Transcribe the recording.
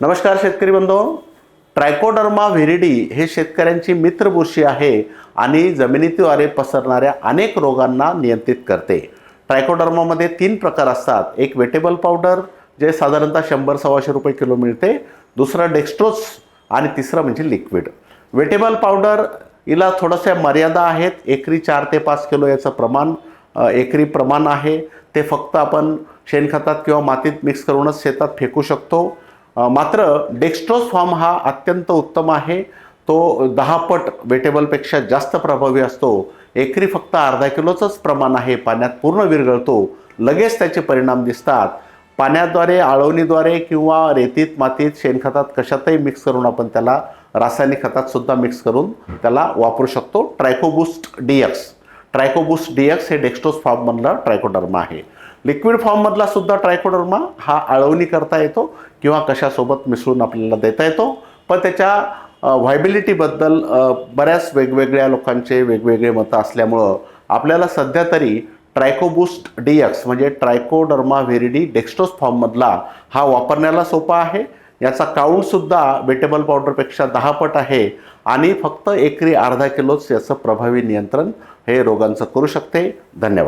नमस्कार शेतकरी बंधू. ट्रायकोडर्मा व्हेरिडी हे शेतकऱ्यांची मित्र बुरशी आहे आणि जमिनीद्वारे पसरणाऱ्या अनेक रोगांना नियंत्रित करते. ट्रायकोडर्मामध्ये तीन प्रकार असतात. एक वेटेबल पावडर जे साधारणतः शंभर सव्वाशे रुपये किलो मिळते. दुसरं डेक्स्ट्रोस आणि तिसरं म्हणजे लिक्विड वेटेबल पावडर हिला थोड्याशा मर्यादा आहेत. एकरी चार ते पाच किलो याचं प्रमाण एकरी प्रमाण आहे. ते फक्त आपण शेणखतात किंवा मातीत मिक्स करूनच शेतात फेकू शकतो. मात्र डेक्स्ट्रोस फॉर्म हा अत्यंत उत्तम आहे. तो दहा पट वेटेबलपेक्षा जास्त प्रभावी असतो. एकरी फक्त अर्धा किलोचंच प्रमाण आहे. पाण्यात पूर्ण विरघळतो. लगेच त्याचे परिणाम दिसतात. पाण्याद्वारे आळवणीद्वारे किंवा रेतीत मातीत शेणखतात कशातही मिक्स करून आपण त्याला रासायनिक खतात सुद्धा मिक्स करून त्याला वापरू शकतो. ट्रायकोबुस्ट डीएक्स ट्रायकोबुस्ट डीएक्स हे डेक्स्टोस फॉर्ममधलं ट्रायकोडर्मा आहे. लिक्विड फॉर्ममधला सुद्धा ट्रायकोडर्मा हा आळवणी करता येतो किंवा कशासोबत मिसळून आपल्याला देता येतो. पण त्याच्या व्हायबिलिटीबद्दल बऱ्याच वेगवेगळ्या लोकांचे वेगवेगळे मतं असल्यामुळं आपल्याला सध्या तरी ट्रायकोबुस्ट डीएक्स म्हणजे ट्रायकोडर्मा व्हेरिडी डेक्स्टोस फॉर्ममधला हा वापरण्याला सोपा आहे. याचा काउंटसुद्धा वेटेबल पावडरपेक्षा दहा पट आहे आणि फक्त एकरी अर्धा किलोच याचं प्रभावी नियंत्रण हे रोगांचं करू शकते. धन्यवाद.